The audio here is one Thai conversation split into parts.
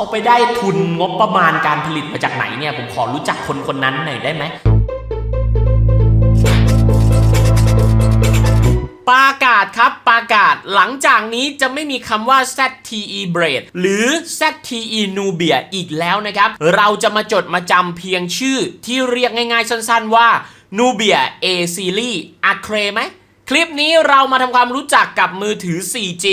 เขาไปได้ทุนงบประมาณการผลิตมาจากไหนเนี่ย ผมขอรู้จักคนคนนั้นหน่อยได้ไหมประกาศครับประกาศหลังจากนี้จะไม่มีคำว่า ZTE Braid หรือ ZTE Nubia อีกแล้วนะครับ เราจะมาจดมาจำเพียงชื่อที่เรียกง่ายๆสั้นๆว่า Nubia A Series อะเครไหมคลิปนี้เรามาทำความรู้จักกับมือถือ 4G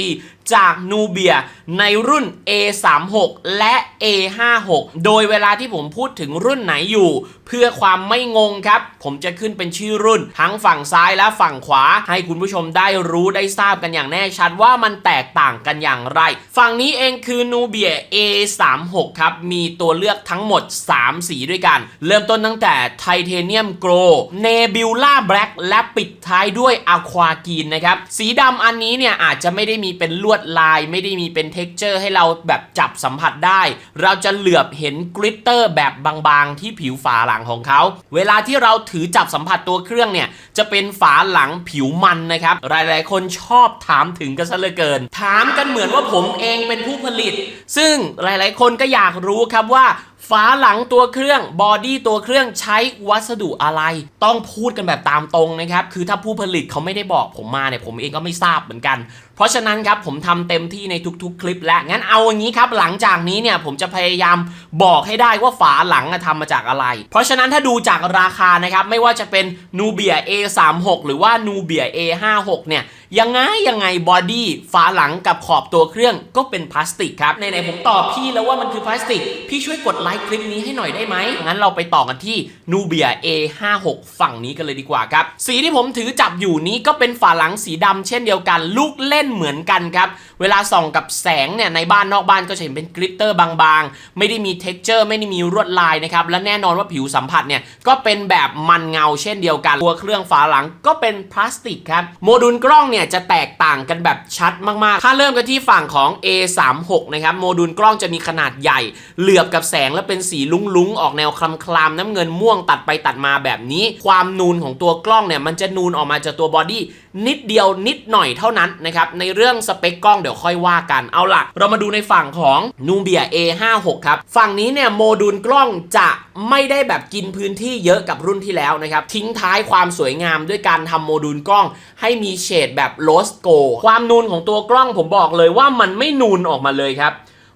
จาก Nubia ในรุ่น A36 และ A56 โดยเวลาที่ผมพูดถึงรุ่นไหนอยู่ เพื่อความไม่งงครับ ผมจะขึ้นเป็นชื่อรุ่น ทั้งฝั่งซ้ายและฝั่งขวา ให้คุณผู้ชมได้รู้ได้ทราบกันอย่างแน่ชัดว่ามันแตกต่างกันอย่างไร ฝั่งนี้เองคือ Nubia A36 ครับ มีตัวเลือกทั้งหมด 3 สีด้วยกัน เริ่มต้นตั้งแต่ Titanium Glow Nebula Black และปิดท้ายด้วย Aqua Green นะครับ สีดำอันนี้เนี่ยอาจจะไม่ได้มีเป็นลวดลายไม่ได้มีเป็น texture ให้เราแบบจับสัมผัสได้ เราจะเหลือบเห็นกริตเตอร์แบบบางๆ ที่ผิวฝาหลังของเขา เวลาที่เราถือจับสัมผัสตัวเครื่องเนี่ยจะเป็นฝาหลังผิวมันนะครับ หลายๆ คนชอบถามถึงกันซะเหลือเกิน ถามกันเหมือนว่าผมเองเป็นผู้ผลิต ซึ่งหลายๆ คนก็อยากรู้ครับว่าฝาหลังตัวเครื่องบอดี้ตัวเครื่องใช้วัสดุอะไร ต้องพูดกันแบบตามตรงนะครับ คือถ้าผู้ผลิตเขาไม่ได้บอกผมมาเนี่ยผมเองก็ไม่ทราบเหมือนกัน เพราะฉะนั้นครับผมทำเต็มที่ในทุกๆ คลิปและงั้นเอาอย่างนี้ครับ หลังจากนี้เนี่ยผมจะพยายามบอกให้ได้ว่าฝาหลังอะทำมาจากอะไร เพราะฉะนั้นถ้าดูจากราคานะครับไม่ว่าจะเป็น Nubia A36 หรือว่า Nubia A56 เนี่ยยังไงยังไงบอดี้ฝาหลังกับขอบตัวเครื่องก็เป็นพลาสติกครับไหนผมตอบพี่แล้วว่ามันคือพลาสติกพี่ช่วยกดไลค์คลิปนี้ให้หน่อยได้ไหม งั้นเราไปต่อกันที่ Nubia A56 ฝั่งนี้กันเลยดีกว่าครับ สีที่ผมถือจับอยู่นี้ก็เป็นฝาหลังสีดำเช่นเดียวกัน ลูกเล่นเหมือนกันครับ เวลาส่องกับแสงเนี่ยในบ้านนอกบ้านก็จะเห็นเป็นกริตเตอร์บางๆ ไม่ได้มี texture ไม่ได้มีลวดลายนะครับ และแน่นอนว่าผิวสัมผัสเนี่ยก็เป็นแบบมันเงาเช่นเดียวกัน ตัวเครื่องฝาหลังก็เป็นพลาสติกครับ โมดูลกล้องเนี่ยจะแตกต่างกันแบบชัดมากๆ ถ้าเริ่มกันที่ฝั่งของ A36 นะครับ โมดูลกล้องจะมีขนาดใหญ่ เหลือบกับแสงและเป็นสีลุ้งๆ ออกแนวคลามๆน้ำเงินม่วงตัดไปตัดมาแบบนี้ ความนูนของตัวกล้องเนี่ยมันจะนูนออกมาจากตัวบอดี้นิดเดียวนิดหน่อยเท่านั้นนะครับในเรื่องสเปคกล้องเดี๋ยวค่อยว่ากันเอาล่ะ เรามาดูในฝั่งของ Nubia A56 ครับฝั่งนี้เนี่ยโมดูลกล้องจะไม่ได้แบบกินพื้นที่เยอะกับรุ่นที่แล้วนะครับทิ้งท้ายความสวยงามด้วยการทำโมดูลกล้อง ให้มีเฉดแบบโลสโกความนูนของตัวกล้องผมบอกเลยว่ามันไม่นูนออกมาเลยครับ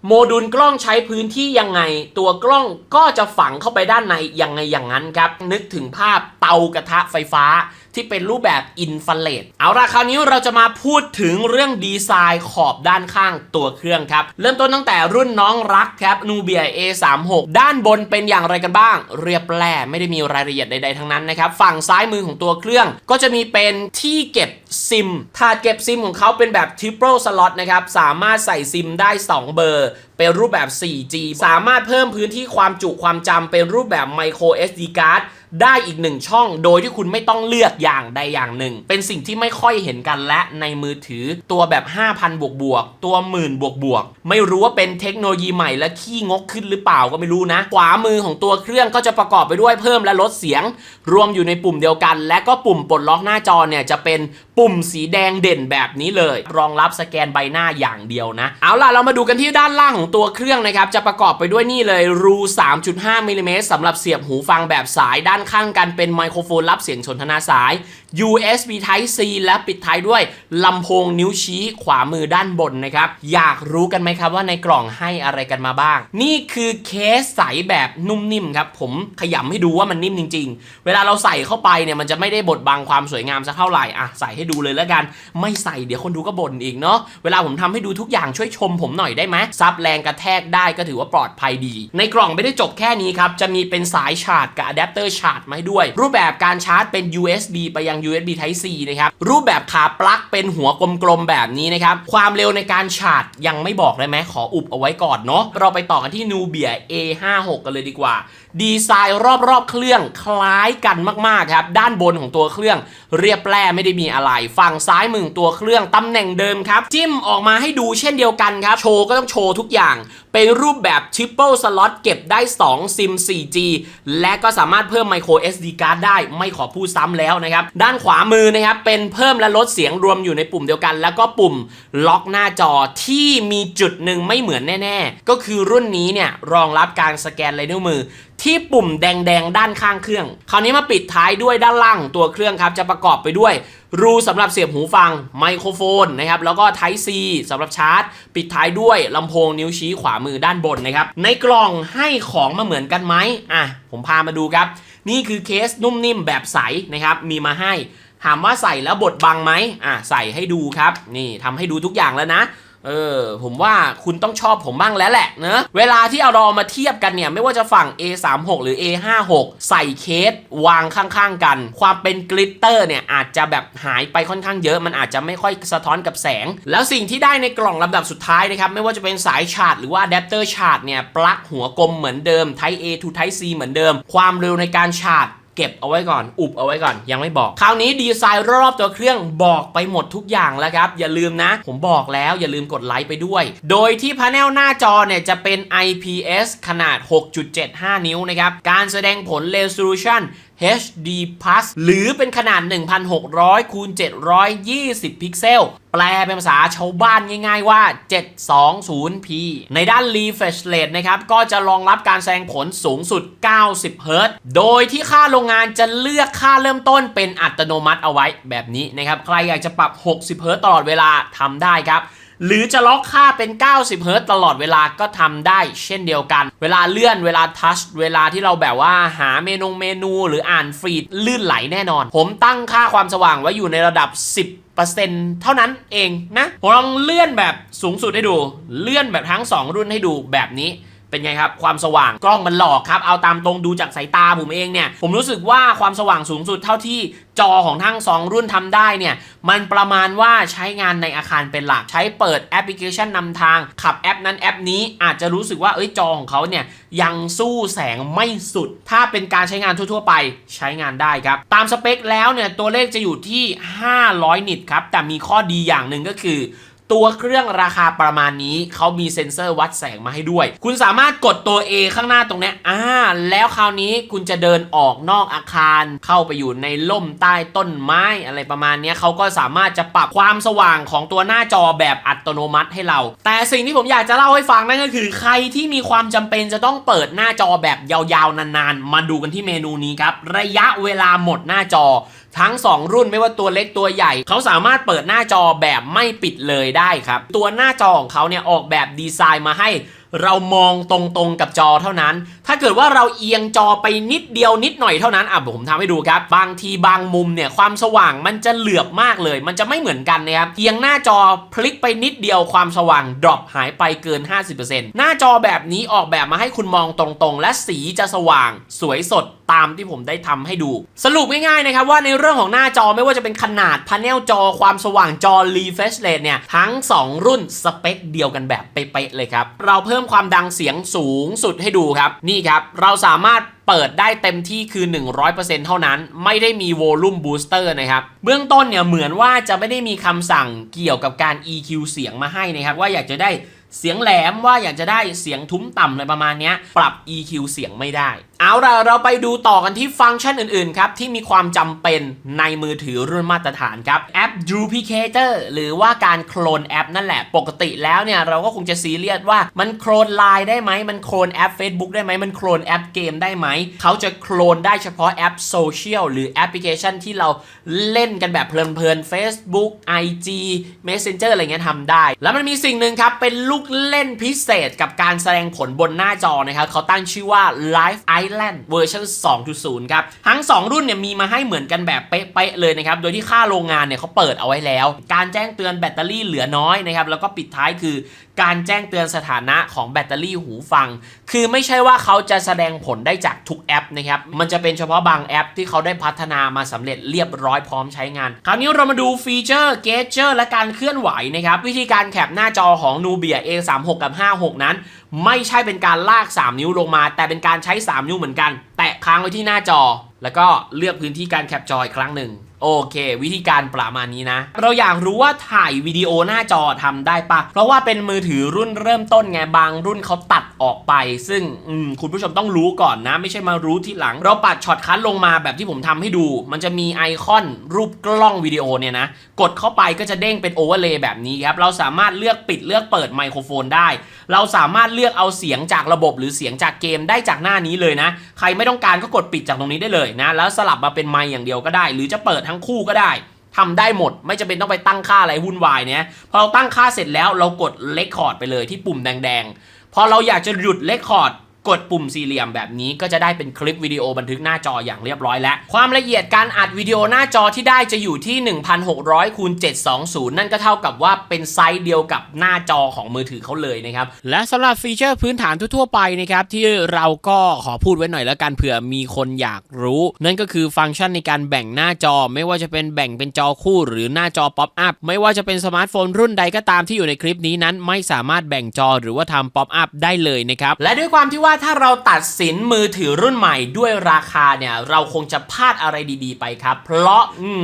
โมดูลกล้องใช้พื้นที่ยังไง ตัวกล้องก็จะฝังเข้าไปด้านในยังไงอย่างนั้นครับ นึกถึงภาพเตากระทะไฟฟ้าที่เป็นรูปแบบอินฟราเรดเอาละคราวนี้เราจะมาพูดถึงเรื่องดีไซน์ขอบด้านข้างตัวเครื่องครับ เริ่มต้นตั้งแต่รุ่นน้องรักครับ Nubia A36 ด้านบนเป็นอย่างไรกันบ้าง เรียบแร่ไม่ได้มีรายละเอียดใดๆทั้งนั้นนะครับ ฝั่งซ้ายมือของตัวเครื่องก็จะมีเป็นที่เก็บ ซิม ถาดเก็บซิมของเขาเป็นแบบ triple slot นะครับ สามารถใส่ซิมได้ 2 เบอร์ เป็นรูปแบบ 4G สามารถเพิ่มพื้นที่ความจุความจำเป็นรูปแบบ micro SD card ได้อีกหนึ่งช่อง โดยที่คุณไม่ต้องเลือกอย่างใดอย่างหนึ่ง เป็นสิ่งที่ไม่ค่อยเห็นกันและในมือถือตัวแบบ 5,000 บวกบวกตัวหมื่นบวกบวกไม่รู้ว่าเป็นเทคโนโลยีใหม่และขี้งกขึ้นหรือเปล่าก็ไม่รู้นะ ขวามือของตัวเครื่องก็จะประกอบไปด้วยเพิ่มและลดเสียง รวมอยู่ในปุ่มเดียวกัน และก็ปุ่มปลดล็อกหน้าจอเนี่ยจะเป็นปุ่มสีแดงเด่นแบบนี้เลย รองรับสแกนใบหน้าอย่างเดียวนะ เอาล่ะ เรามาดูกันที่ด้านล่างของตัวเครื่องนะครับ จะประกอบไปด้วยนี่เลยรู 3.5มิลลิเมตรสำหรับเสียบหูฟังแบบสายด้านข้างกันเป็นไมโครโฟนรับเสียงสนทนาสาย USB Type C และปิดท้ายด้วยลำโพงนิ้วชี้ขวามือด้านบนนะครับ อยากรู้กันไหมครับว่าในกล่องให้อะไรกันมาบ้าง นี่คือเคสใสแบบนุ่มนิ่มครับ ผมขยำให้ดูว่ามันนิ่มจริง ๆ เวลาเราใส่เข้าไปเนี่ยมันจะไม่ได้บดบังความสวยงามสักเท่าไหร่อะใส่ให้ดูเลยแล้วกัน ไม่ใส่เดี๋ยวคนดูก็บ่นอีกเนาะเวลาผมทำให้ดูทุกอย่างช่วยชมผมหน่อยได้ไหมซับแรงกระแทกได้ก็ถือว่าปลอดภัยดี ในกล่องไม่ได้จบแค่นี้ครับจะมีเป็นสายชาร์จกับอะแดปเตอร์ชาร์จมาให้ด้วย รูปแบบการชาร์จเป็น USB ไปยัง USB Type C นะครับ รูปแบบขาปลั๊กเป็นหัวกลมๆแบบนี้นะครับ ความเร็วในการชาร์จยังไม่บอกได้ไหมขออุบเอาไว้ก่อนเนาะเราไปต่อกันที่ Nubia A56 กันเลยดีกว่า ดีไซน์รอบๆ เครื่องคล้ายกันมากๆครับ ด้านบนของตัวเครื่อง เรียบแร่ไม่ได้มีอะไร ฝั่งซ้ายมือตัวเครื่องตำแหน่งเดิมครับ จิ้มออกมาให้ดูเช่นเดียวกันครับ โชว์ก็ต้องโชว์ทุกอย่าง เป็นรูปแบบ Triple Slot เก็บได้ 2 ซิม 4G และก็สามารถเพิ่ม Micro SD card ได้ไม่ขอพูดซ้ำแล้วนะครับ ด้านานขวามือนะครับ เป็นเพิ่มและลดเสียงรวมอยู่ในปุ่มเดียวกัน แล้วก็ปุ่มล็อกหน้าจอที่มีจุดหนึ่งไม่เหมือนแน่ ๆ ก็คือรุ่นนี้เนี่ยรองรับการสแกนลายนิ้วมือ ที่ปุ่มแดงๆ ด้านข้างเครื่อง คราวนี้มาปิดท้ายด้วยด้านล่างตัวเครื่องครับจะประกอบไปด้วยรูสำหรับเสียบหูฟังไมโครโฟนนะครับแล้วก็ Type C สำหรับชาร์จ ปิดท้ายด้วยลำโพงนิ้วชี้ขวามือด้านบนนะครับในกล่องให้ของมาเหมือนกันไหมอะผมพามาดูครับ นี่คือเคสนุ่มนิ่มแบบใสนะครับมีมาให้ถามว่าใส่แล้วบดบังไหมอะใส่ให้ดูครับ นี่ทำให้ดูทุกอย่างแล้วนะ เออ ผมว่าคุณต้องชอบผมบ้างแล้วแหละเนะเวลาที่เอารอมาเทียบกันเนี่ย ไม่ว่าจะฝั่ง A36 หรือ A56 ใส่เคสวางข้างๆกัน ความเป็นกลิตเตอร์เนี่ยอาจจะแบบหายไปค่อนข้างเยอะ มันอาจจะไม่ค่อยสะท้อนกับแสง แล้วสิ่งที่ได้ในกล่องลำดับสุดท้ายนะครับ ไม่ว่าจะเป็นสายชาร์จหรือว่าอะแดปเตอร์ชาร์จเนี่ย ปลั๊กหัวกลมเหมือนเดิม Type A to Type C เหมือนเดิม ความเร็วในการชาร์จ ก็บเอาไว้ก่อน อุบเอาไว้ก่อน ยังไม่บอก คราวนี้ดีไซน์รอบตัวเครื่องบอกไปหมดทุกอย่างแล้วครับ อย่าลืมนะ ผมบอกแล้วอย่าลืมกดไลค์ไปด้วย โดยที่พาเนลหน้าจอเนี่ยจะเป็น IPS ขนาด 6.75 นิ้วนะครับ การแสดงผล Resolution HD Plus หรือเป็นขนาด 1,600คูณ720 พิกเซล แปลเป็นภาษาชาวบ้านง่ายๆว่า 720p ในด้าน refresh rate นะครับ ก็จะรองรับการแสดงผลสูงสุด 90 Hz โดยที่ค่าโรงงานจะเลือกค่าเริ่มต้นเป็นอัตโนมัติเอาไว้แบบนี้นะครับ ใครอยากจะปรับ 60 Hz ตลอดเวลาทำได้ครับ หรือจะล็อกค่าเป็น 90 เฮิรต์ตลอดเวลาก็ทำได้เช่นเดียวกัน เวลาเลื่อนเวลาทัชเวลาที่เราแบบว่าหาเมนูเมนูหรืออ่านฟีดลื่นไหลแน่นอน ผมตั้งค่าความสว่างไว้อยู่ในระดับ 10%เท่านั้นเองนะผมลองเลื่อนแบบสูงสุดให้ดู เลื่อนแบบทั้ง 2 รุ่นให้ดูแบบนี้ เป็นไงครับความสว่างกล้องมันหลอกครับเอาตามตรงดูจากสายตาผมเองเนี่ยผมรู้สึกว่าความสว่างสูงสุดเท่าที่จอของทั้ง 2 รุ่นทำได้เนี่ยมันประมาณว่าใช้งานในอาคารเป็นหลักใช้เปิดแอปพลิเคชันนำทาง ขับแอปนั้นแอปนี้อาจจะรู้สึกว่าเอ้ยจอของเขาเนี่ยยังสู้แสงไม่สุด ถ้าเป็นการใช้งานทั่ว ๆ ไปใช้งานได้ครับ ตามสเปคแล้วเนี่ยตัวเลขจะอยู่ที่ 500 นิตครับแต่มีข้อดีอย่างหนึ่งก็คือ ตัวเครื่องราคาประมาณนี้ เขามีเซ็นเซอร์วัดแสงมาให้ด้วย คุณสามารถกดตัว A ข้างหน้าตรงนี้อ่าแล้วคราวนี้คุณจะเดินออกนอกอาคาร เข้าไปอยู่ในร่มใต้ต้นไม้อะไรประมาณนี้เขาก็สามารถจะปรับความสว่างของตัวหน้าจอแบบอัตโนมัติให้เรา แต่สิ่งที่ผมอยากจะเล่าให้ฟังนั่นก็คือ ใครที่มีความจำเป็นจะต้องเปิดหน้าจอแบบยาวๆนานๆ มาดูกันที่เมนูนี้ครับ ระยะเวลาหมดหน้าจอ ทั้ง 2 รุ่นไม่ว่าตัวเล็กตัวใหญ่ เขาสามารถเปิดหน้าจอแบบไม่ปิดเลยได้ครับ ตัวหน้าจอของเขาเนี่ยออกแบบดีไซน์มาให้ เรามองตรงๆกับจอเท่านั้น ถ้าเกิดว่าเราเอียงจอไปนิดเดียวนิดหน่อยเท่านั้นอะผมทำให้ดูครับ บางทีบางมุมเนี่ยความสว่างมันจะเหลือบมากเลย มันจะไม่เหมือนกันนะครับ เอียงหน้าจอพลิกไปนิดเดียวความสว่างดรอปหายไปเกิน 50%หน้าจอแบบนี้ออกแบบมาให้คุณมองตรงๆ และสีจะสว่าง สวยสดตามที่ผมได้ทำให้ดู สรุปง่ายๆนะครับว่าในเรื่องของหน้าจอไม่ว่าจะเป็นขนาดพาเนลจอความสว่างจอ refresh rate เนี่ยทั้ง 2 รุ่นสเปคเดียวกันแบบเป๊ะๆเลยครับเราเพิ่มิ่มความดังเสียงสูงสุดให้ดูครับ นี่ครับ เราสามารถเปิดได้เต็มที่คือ 100%เท่านั้น ไม่ได้มีโวลูมบูสเตอร์นะครับ เบื้องต้นเนี่ยเหมือนว่าจะไม่ได้มีคำสั่งเกี่ยวกับการ EQ เสียงมาให้นะครับ ว่าอยากจะได้เสียงแหลมว่าอยากจะได้เสียงทุ้มต่ำอะไรประมาณนี้ปรับ EQ เสียงไม่ได้ เอาล่ะเราไปดูต่อกันที่ฟังก์ชันอื่นๆครับ ที่มีความจำเป็นในมือถือรุ่นมาตรฐานครับ แอป Duplicator หรือว่าการโคลนแอปนั่นแหละปกติแล้วเนี่ย เราก็คงจะซีเรียสว่ามันโคลนไลน์ได้ไหม มันโคลนแอป Facebook ได้ไหม มันโคลนแอปเกมได้ไหม เขาจะโคลนได้เฉพาะแอปโซเชียลหรือแอปพลิเคชันที่เราเล่นกันแบบเพลินๆ Facebook IG Messenger อะไรเงี้ยทำได้ แล้วมันมีสิ่งหนึ่งครับเป็นลูกเล่นพิเศษกับการแสดงผลบนหน้าจอนะครับเขาตั้งชื่อว่า Live Island เวอร์ชัน2.0 ครับ ทั้ง 2 รุ่นเนี่ยมีมาให้เหมือนกันแบบเป๊ะๆเลยนะครับ โดยที่ค่าโรงงานเนี่ยเขาเปิดเอาไว้แล้ว การแจ้งเตือนแบตเตอรี่เหลือน้อยนะครับ แล้วก็ปิดท้ายคือการแจ้งเตือนสถานะของแบตเตอรี่หูฟัง คือไม่ใช่ว่าเขาจะแสดงผลได้จากทุกแอปนะครับ มันจะเป็นเฉพาะบางแอปที่เขาได้พัฒนามาสำเร็จเรียบร้อยพร้อมใช้งาน คราวนี้เรามาดูฟีเจอร์เกจเจอร์และการเคลื่อนไหวนะครับ วิธีการแคปหน้าจอของ Nubia A36 กับ 56 นั้น ไม่ใช่เป็นการลาก 3 นิ้วลงมา แต่เป็นการใช้ 3 นิ้วเหมือนกัน แตะค้างไว้ที่หน้าจอ แล้วก็เลือกพื้นที่การแคปจออีกครั้งหนึ่ง โอเค วิธีการประมาณนี้นะ เราอยากรู้ว่าถ่ายวิดีโอหน้าจอทำได้ปะเพราะว่าเป็นมือถือรุ่นเริ่มต้นไงบางรุ่นเขาตัดออกไป ซึ่งคุณผู้ชมต้องรู้ก่อนนะ ไม่ใช่มารู้ทีหลัง เราปัดช็อตคัทลงมาแบบที่ผมทำให้ดู มันจะมีไอคอนรูปกล้องวิดีโอเนี่ยนะ กดเข้าไปก็จะเด้งเป็นโอเวอร์เลย์แบบนี้ครับ เราสามารถเลือกปิดเลือกเปิดไมโครโฟนได้ เราสามารถเลือกเอาเสียงจากระบบหรือเสียงจากเกมได้จากหน้านี้เลยนะ ใครไม่ต้องการก็กดปิดจากตรงนี้ได้เลยนะ แล้วสลับมาเป็นไมค์อย่างเดียวก็ได้ หรือจะเปิดทั้งคู่ก็ได้ทำได้หมดไม่จำเป็นต้องไปตั้งค่าอะไรวุ่นวายเนี่ยพอเราตั้งค่าเสร็จแล้วเรากดเลคคอร์ดไปเลยที่ปุ่มแดงๆ พอเราอยากจะหยุดเลคคอร์ด กดปุ่มสี่เหลี่ยมแบบนี้ก็จะได้เป็นคลิปวิดีโอบันทึกหน้าจออย่างเรียบร้อยแล้ว ความละเอียดการอัดวิดีโอหน้าจอที่ได้จะอยู่ที่ 1600คูณ720 นั่นก็เท่ากับว่าเป็นไซส์เดียวกับหน้าจอของมือถือเขาเลยนะครับ และสำหรับฟีเจอร์พื้นฐานทั่วๆไปนะครับที่เราก็ขอพูดไว้หน่อยแล้วกันเผื่อมีคนอยากรู้ นั่นก็คือฟังก์ชันในการแบ่งหน้าจอ ไม่ว่าจะเป็นแบ่งเป็นจอคู่ หรือหน้าจอป๊อปอัพไม่ว่าจะเป็นสมาร์ทโฟนรุ่นใดก็ตามที่อยู่ในคลิปนี้นั้น ไม่สามารถแบ่งจอหรือว่าทำป๊อปอัพได้เลยนะครับและด้วยความที่ว่าถ้าเราตัดสินมือถือรุ่นใหม่ด้วยราคาเนี่ยเราคงจะพลาดอะไรดีๆ ไปครับ เพราะ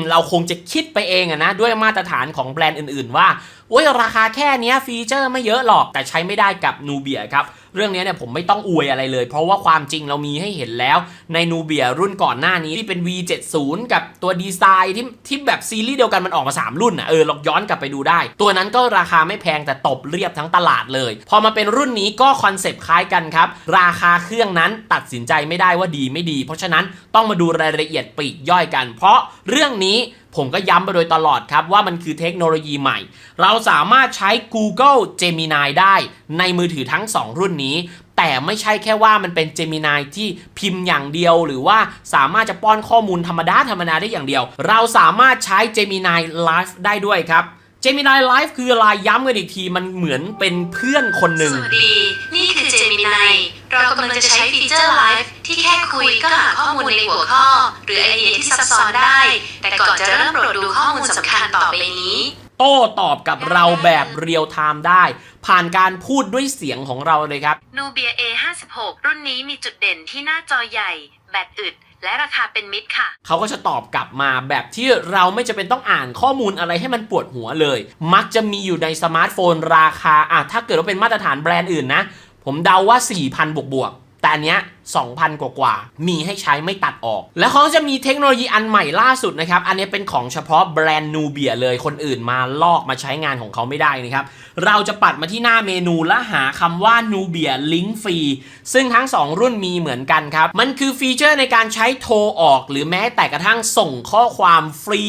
เราคงจะคิดไปเองอะนะด้วยมาตรฐานของแบรนด์อื่นๆ ว่าโอ้ยราคาแค่นี้ฟีเจอร์ไม่เยอะหรอกแต่ใช้ไม่ได้กับนูเบียครับ เรื่องนี้เนี่ยผมไม่ต้องอวยอะไรเลย เพราะว่าความจริงเรามีให้เห็นแล้วในนูเบียรุ่นก่อนหน้านี้ที่เป็น V70 กับตัวดีไซน์ที่ที่แบบซีรีส์เดียวกันมันออกมา 3 รุ่นอะเออลองย้อนกลับไปดูได้ ตัวนั้นก็ราคาไม่แพงแต่ตบเรียบทั้งตลาดเลย พอมาเป็นรุ่นนี้ก็คอนเซปต์คล้ายกันครับ ราคาเครื่องนั้นตัดสินใจไม่ได้ว่าดีไม่ดี เพราะฉะนั้นต้องมาดูรายละเอียดปลีกย่อยกัน เพราะเรื่องนี้ ผมก็ย้ำไปโดยตลอดครับว่ามันคือเทคโนโลยีใหม่ เราสามารถใช้ Google Gemini ได้ในมือถือทั้ง 2 รุ่นนี้ แต่ไม่ใช่แค่ว่ามันเป็น Gemini ที่พิมพ์อย่างเดียว หรือว่าสามารถจะป้อนข้อมูลธรรมดาธรรมดาได้อย่างเดียว เราสามารถใช้ Gemini Live ได้ด้วยครับ Gemini Live คืออะไรย้ำกันอีกทีมันเหมือนเป็นเพื่อนคนหนึ่งสวัสดีนี่คือ Gemini เรากำลังจะใช้ฟีเจอร์ Live ที่แค่คุยก็หาข้อมูลในหัวข้อ หรือไอเดียที่ซับซ้อนได้ แต่ก่อนจะเริ่มโปรดดูข้อมูลสำคัญต่อไปนี้ โต้ตอบกับเราแบบเรียลไทม์ได้ ผ่านการพูดด้วยเสียงของเราเลยครับ Nubia A56 รุ่นนี้มีจุดเด่นที่หน้าจอใหญ่ แบตอึด และราคาเป็นมิตรค่ะ เขาก็จะตอบกลับมาแบบที่เราไม่จำเป็นต้องอ่านข้อมูลอะไรให้มันปวดหัวเลย มักจะมีอยู่ในสมาร์ทโฟนราคาอะถ้าเกิดว่าเป็นมาตรฐานแบรนด์อื่นนะ ผมเดาว่า 4,000 บวกบวกแต่อันเนี้ย2,000 กว่ากว่า มีให้ใช้ไม่ตัดออก แล้วเขาจะมีเทคโนโลยีอันใหม่ล่าสุดนะครับ อันนี้เป็นของเฉพาะแบรนด์นูเบียเลย คนอื่นมาลอกมาใช้งานของเขาไม่ได้นะครับ เราจะปัดมาที่หน้าเมนูและหาคำว่านูเบียลิงก์ฟรี ซึ่งทั้ง 2 รุ่นมีเหมือนกันครับ มันคือฟีเจอร์ในการใช้โทรออก หรือแม้แต่กระทั่งส่งข้อความฟรี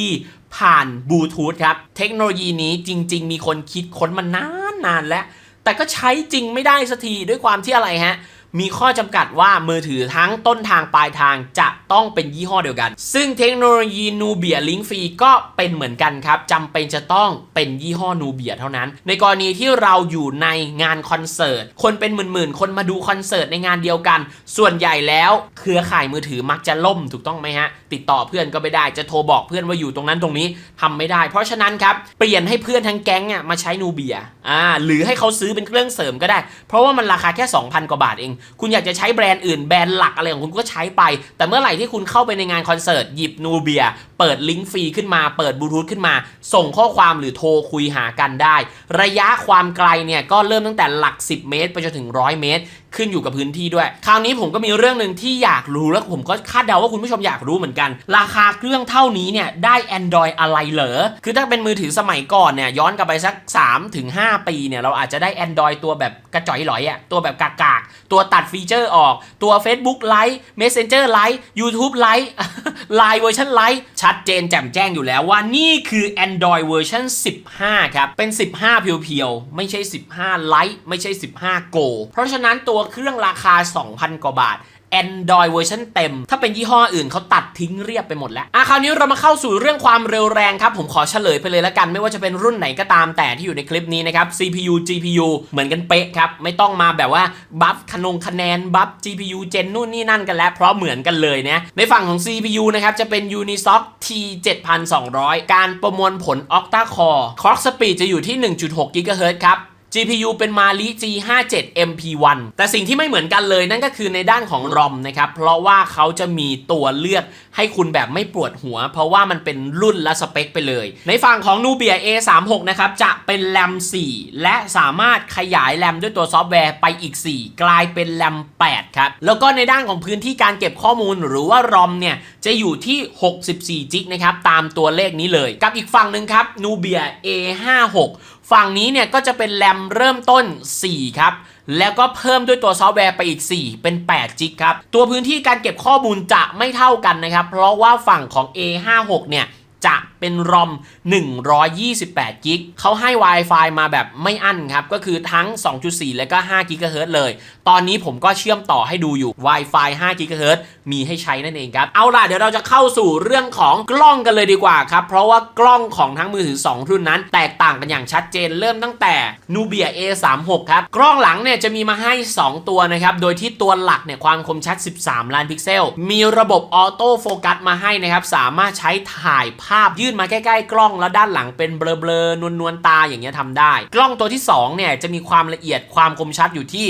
ผ่านบลูทูธครับ เทคโนโลยีนี้จริง ๆ มีคนคิดค้นมานานนานๆแล้ว แต่ก็ใช้จริงไม่ได้สักทีด้วยความที่อะไรฮะ มีข้อจำกัดว่ามือถือทั้งต้นทางปลายทางจะต้องเป็นยี่ห้อเดียวกัน ซึ่งเทคโนโลยีนูเบียลิงฟรีก็เป็นเหมือนกันครับจำเป็นจะต้องเป็นยี่ห้อนูเบียเท่านั้น ในกรณีที่เราอยู่ในงานคอนเสิร์ต คนเป็นหมื่นๆ คนมาดูคอนเสิร์ตในงานเดียวกัน ส่วนใหญ่แล้วเครือข่ายมือถือมักจะล่มถูกต้องไหมฮะ ติดต่อเพื่อนก็ไม่ได้จะโทรบอกเพื่อนว่าอยู่ตรงนั้นตรงนี้ทำไม่ได้ เพราะฉะนั้นครับเปลี่ยนให้เพื่อนทั้งแก๊งอะมาใช้นูเบียอ่าหรือให้เขาซื้อเป็นเครื่องเสริมก็ได้ เพราะว่ามันราคาแค่ 2,000 กว่าบาทเองคุณอยากจะใช้แบรนด์อื่นแบรนด์หลักอะไรของคุณก็ใช้ไป แต่เมื่อไหร่ที่คุณเข้าไปในงานคอนเสิร์ตหยิบนูเบียเปิดลิงก์ฟรีขึ้นมาเปิดบลูทูธขึ้นมา ส่งข้อความหรือโทรคุยหากันได้ ระยะความไกลเนี่ยก็เริ่มตั้งแต่หลัก 10 เมตร ไปจนถึง 100 เมตร ขึ้นอยู่กับพื้นที่ด้วย คราวนี้ผมก็มีเรื่องหนึ่งที่อยากรู้แล้วผมก็คาดเดาว่าคุณผู้ชมอยากรู้เหมือนกัน ราคาเครื่องเท่านี้เนี่ยได้ Android อะไรเหรอ คือถ้าเป็นมือถือสมัยก่อนเนี่ยย้อนกลับไปสัก 3-5ถึง5ปีเนี่ยเราอาจจะได้ Android ตัวแบบกระจอยหลอยอะตัวแบบกากๆตัวตัดฟีเจอร์ออก ตัว Facebook ไลฟ์ Messenger ไลฟ์ YouTube ไลฟ์ Line เวอร์ชันไลฟ์ชัดเจนแจ่มแจ้งอยู่แล้วว่านี่คือ Android เวอร์ชัน15 ครับ เป็น 15 เพียวๆ ไม่ใช่ 15 Lite ไม่ใช่ 15 Go เพราะฉะนั้นตัวเครื่องราคา 2,000 กว่าบาท Android เวอร์ชันเต็ม ถ้าเป็นยี่ห้ออื่นเขาตัดทิ้งเรียบไปหมดแล้วอะคราวนี้เรามาเข้าสู่เรื่องความเร็วแรงครับ ผมขอเฉลยไปเลยละกัน ไม่ว่าจะเป็นรุ่นไหนก็ตามแต่ที่อยู่ในคลิปนี้นะครับ CPU GPU เหมือนกันเป๊ะครับ ไม่ต้องมาแบบว่าบัฟคะนงคะแนนบัฟ GPU เจนนู่นนี่นั่นกันแล้ว เพราะเหมือนกันเลยเนี่ยในฝั่งของ CPU นะครับจะเป็น Unisoc T7200 การประมวลผล Octa Core Clock Speed จะอยู่ที่ 1.6 GHz ครับ GPU เป็น Mali G57 MP1 แต่สิ่งที่ไม่เหมือนกันเลยนั่นก็คือในด้านของ ROM นะครับ เพราะว่าเขาจะมีตัวเลือกให้คุณแบบไม่ปวดหัว เพราะว่ามันเป็นรุ่นและสเปคไปเลย ในฝั่งของ Nubia A36 นะครับ จะเป็น RAM 4 และสามารถขยาย RAM ด้วยตัวซอฟต์แวร์ไปอีก 4 กลายเป็น RAM 8 ครับ แล้วก็ในด้านของพื้นที่การเก็บข้อมูลหรือว่า ROM เนี่ยจะอยู่ที่64จิกนะครับตามตัวเลขนี้เลย กับอีกฝั่งหนึ่งครับ Nubia A56 ฝั่งนี้เนี่ยก็จะเป็นแรมเริ่มต้น 4 ครับ แล้วก็เพิ่มด้วยตัวซอฟต์แวร์ไปอีก 4 เป็น8จิกครับ ตัวพื้นที่การเก็บข้อมูลจะไม่เท่ากันนะครับ เพราะว่าฝั่งของ A56 เนี่ยจะเป็นรอม 128กิกเขาให้ Wi-Fi มาแบบไม่อั้นครับ ก็คือทั้ง 2.4 และก็5กิกะเฮิรตซ์เลย ตอนนี้ผมก็เชื่อมต่อให้ดูอยู่ Wi-Fi 5กิกะเฮิรตซ์มีให้ใช้นั่นเองครับ เอาล่ะ เดี๋ยวเราจะเข้าสู่เรื่องของกล้องกันเลยดีกว่าครับ เพราะว่ากล้องของทั้งมือถือ 2 รุ่นนั้น แตกต่างกันอย่างชัดเจนเริ่มตั้งแต่ Nubia A36 ครับ กล้องหลังเนี่ยจะมีมาให้ 2 ตัวนะครับ โดยที่ตัวหลักเนี่ยความคมชัด 13 ล้านพิกเซล มีระบบออโต้โฟกัสมาให้นะครับ สามารถใช้ถ่ายภาพยืนมาใกล้ๆกล้องแล้วด้านหลังเป็นเบลอๆนวลๆตาอย่างเงี้ยทำได้ กล้องตัวที่2เนี่ยจะมีความละเอียดความคมชัดอยู่ที่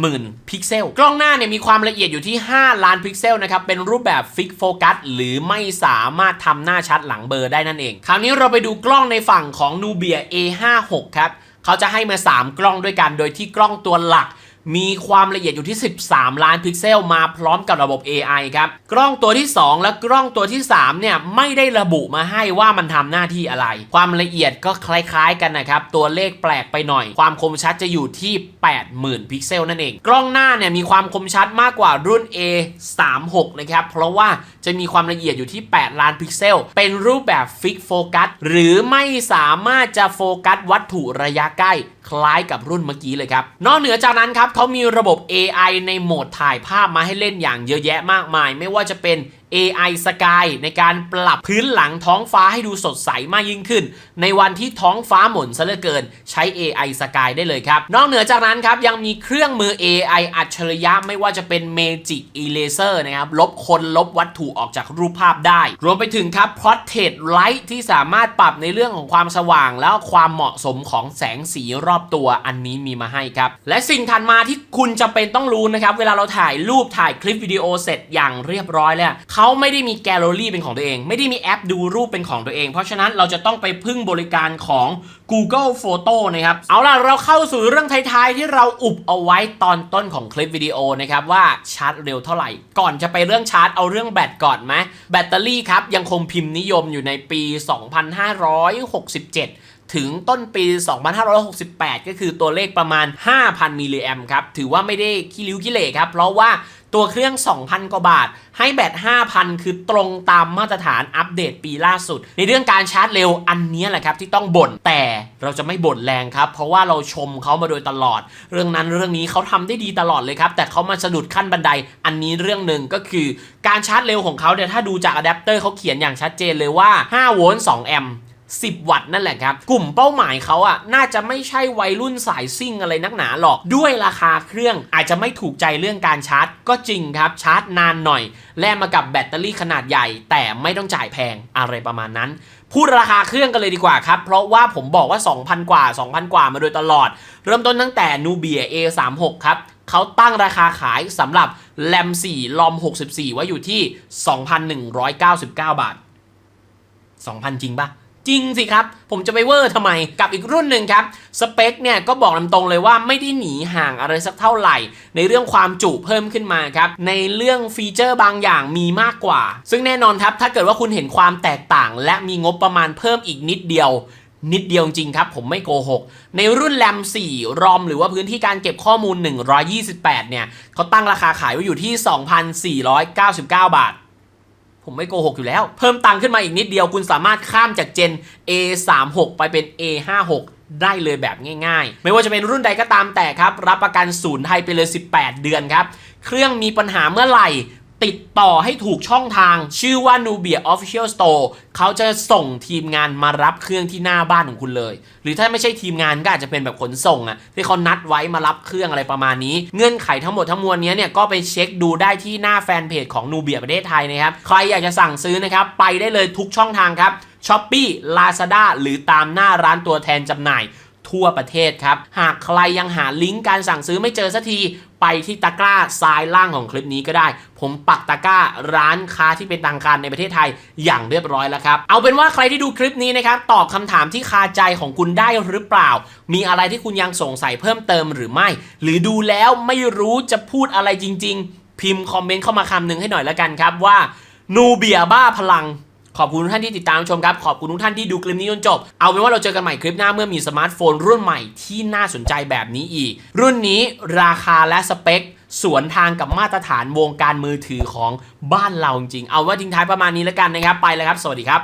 80,000 พิกเซล กล้องหน้าเนี่ยมีความละเอียดอยู่ที่ 5 ล้านพิกเซลนะครับเป็นรูปแบบฟิกโฟกัสหรือไม่สามารถทำหน้าชัดหลังเบลอร์ได้นั่นเอง คราวนี้เราไปดูกล้องในฝั่งของ Nubia A56 ครับเขาจะให้มา 3 กล้องด้วยกัน โดยที่กล้องตัวหลัก มีความละเอียดอยู่ที่ 13 ล้านพิกเซลมาพร้อมกับระบบ AI ครับ กล้องตัวที่ 2 และกล้องตัวที่ 3 เนี่ย ไม่ได้ระบุมาให้ว่ามันทำหน้าที่อะไร ความละเอียดก็คล้ายๆ กันนะครับ ตัวเลขแปลกไปหน่อย ความคมชัดจะอยู่ที่ 80,000 พิกเซลนั่นเอง กล้องหน้าเนี่ยมีความคมชัดมากกว่ารุ่น A36 นะครับ เพราะว่าจะมีความละเอียดอยู่ที่ 8 ล้านพิกเซล เป็นรูปแบบฟิกโฟกัสหรือไม่สามารถจะโฟกัสวัตถุระยะใกล้คล้ายกับรุ่นเมื่อกี้เลยครับ นอกเหนือจากนั้นครับเขามีระบบ AI ในโหมดถ่ายภาพมาให้เล่นอย่างเยอะแยะมากมาย ไม่ว่าจะเป็น AI Sky ในการปรับพื้นหลังท้องฟ้าให้ดูสดใสมากยิ่งขึ้น ในวันที่ท้องฟ้าหม่นซะเหลือเกิน ใช้ AI Sky ได้เลยครับ นอกเหนือจากนั้นครับ ยังมีเครื่องมือ AI อัจฉริยะไม่ว่าจะเป็น Magic Eraser นะครับ ลบคนลบวัตถุออกจากรูปภาพได้ รวมไปถึงครับ Portrait Light ที่สามารถปรับในเรื่องของความสว่าง แล้วความเหมาะสมของแสงสีรอบตัวอันนี้มีมาให้ครับ และสิ่งถัดมาที่คุณจะเป็นต้องรู้นะครับเวลาเราถ่ายรูปถ่ายคลิปวิดีโอเสร็จอย่างเรียบร้อยแล้วเขาาไม่ได้มีแกลเลอรี่เป็นของตัวเอง ไม่ได้มีแอปดูรูปเป็นของตัวเอง เพราะฉะนั้นเราจะต้องไปพึ่งบริการของ Google Photo นะครับ เอาล่ะ เราเข้าสู่เรื่องท้ายๆ ที่เราอุบเอาไว้ตอนต้นของคลิปวิดีโอนะครับว่าชาร์จเร็วเท่าไหร่ ก่อนจะไปเรื่องชาร์จเอาเรื่องแบตก่อนไหมแบตเตอรี่ครับยังคงพิมพ์นิยมอยู่ในปี 2567ถึงต้นปี 2568 ก็คือตัวเลขประมาณ 5,000 มิลลิแอมครับ ถือว่าไม่ได้ขี้ริ้วขี้เหร่ครับ เพราะว่า ตัวเครื่อง 2,000 กว่าบาท ให้แบต 5,000 คือตรงตามมาตรฐานอัปเดตปีล่าสุด ในเรื่องการชาร์จเร็วอันนี้แหละครับที่ต้องบ่น แต่เราจะไม่บ่นแรงครับ เพราะว่าเราชมเขามาโดยตลอด เรื่องนั้นเรื่องนี้เขาทำได้ดีตลอดเลยครับ แต่เขามาสะดุดขั้นบันได อันนี้เรื่องหนึ่งก็คือ การชาร์จเร็วของเขาเนี่ยถ้าดูจากอะแดปเตอร์เขาเขียนอย่างชัดเจนเลยว่า 5 โวลต์ 2 แอมป์ 10 วัตต์นั่นแหละครับ กลุ่มเป้าหมายเขาอะน่าจะไม่ใช่วัยรุ่นสายซิ่งอะไรนักหนาหรอก ด้วยราคาเครื่องอาจจะไม่ถูกใจเรื่องการชาร์จ ก็จริงครับชาร์จนานหน่อย แลกมากับแบตเตอรี่ขนาดใหญ่ แต่ไม่ต้องจ่ายแพงอะไรประมาณนั้น พูดราคาเครื่องกันเลยดีกว่าครับ เพราะว่าผมบอกว่า 2,000 กว่า 2,000 กว่ามาโดยตลอด เริ่มต้นตั้งแต่ Nubia A36 ครับเขาตั้งราคาขายสำหรับแรม4ลอม 64 ไว้อยู่ที่ 2,199 บาท 2,000 จริงปะ จริงสิครับ ผมจะไปเวอร์ทำไมกับอีกรุ่นหนึ่งครับ สเปคเนี่ยก็บอกลำตรงเลยว่าไม่ได้หนีห่างอะไรสักเท่าไหร่ ในเรื่องความจุเพิ่มขึ้นมาครับ ในเรื่องฟีเจอร์บางอย่างมีมากกว่า ซึ่งแน่นอนครับ ถ้าเกิดว่าคุณเห็นความแตกต่าง และมีงบประมาณเพิ่มอีกนิดเดียวนิดเดียวจริงครับ ผมไม่โกหก ในรุ่นแรม4 รอมหรือว่าพื้นที่การเก็บข้อมูล 128 เนี่ยเขาตั้งราคาขายไว้อยู่ที่ 2,499 บาท ผมไม่โกหกอยู่แล้ว เพิ่มตังค์ขึ้นมาอีกนิดเดียว คุณสามารถข้ามจากเจน A36 ไปเป็น A56 ได้เลยแบบง่ายๆ ไม่ว่าจะเป็นรุ่นใดก็ตามแต่ครับ รับประกันศูนย์ไทยไปเลย 18 เดือนครับ เครื่องมีปัญหาเมื่อไหร่ ติดต่อให้ถูกช่องทาง ชื่อว่า Nubia Official Store เขาจะส่งทีมงานมารับเครื่องที่หน้าบ้านของคุณเลย หรือถ้าไม่ใช่ทีมงานก็อาจจะเป็นแบบขนส่งอะที่เขานัดไว้มารับเครื่องอะไรประมาณนี้ เงื่อนไขทั้งหมดทั้งมวลนี้เนี่ยก็ไปเช็คดูได้ที่หน้าแฟนเพจของ Nubia ประเทศไทยนะครับ ใครอยากจะสั่งซื้อนะครับไปได้เลยทุกช่องทางครับ s h อ p e e Lazada หรือตามหน้าร้านตัวแทนจำหน่าย ทั่วประเทศครับ หากใครยังหาลิงก์การสั่งซื้อไม่เจอสักทีไปที่ตะกร้าซ้ายล่างของคลิปนี้ก็ได้ ผมปักตะกร้าร้านค้าที่เป็นทางการในประเทศไทยอย่างเรียบร้อยแล้วครับ เอาเป็นว่าใครที่ดูคลิปนี้นะครับ ตอบคำถามที่คาใจของคุณได้หรือเปล่า มีอะไรที่คุณยังสงสัยเพิ่มเติมหรือไม่ หรือดูแล้วไม่รู้จะพูดอะไรจริง ๆ พิมพ์คอมเมนต์เข้ามาคำหนึ่งให้หน่อยแล้วกันครับว่านูเบียบ้าพลัง ขอบคุณทุกท่านที่ติดตามชมครับ ขอบคุณทุกท่านที่ดูคลิปนี้จนจบ เอาเป็นว่าเราเจอกันใหม่คลิปหน้าเมื่อมีสมาร์ทโฟนรุ่นใหม่ที่น่าสนใจแบบนี้อีก รุ่นนี้ราคาและสเปคสวนทางกับมาตรฐานวงการมือถือของบ้านเราจริง เอาว่าทิ้งท้ายประมาณนี้แล้วกันนะครับ ไปแล้วครับ สวัสดีครับ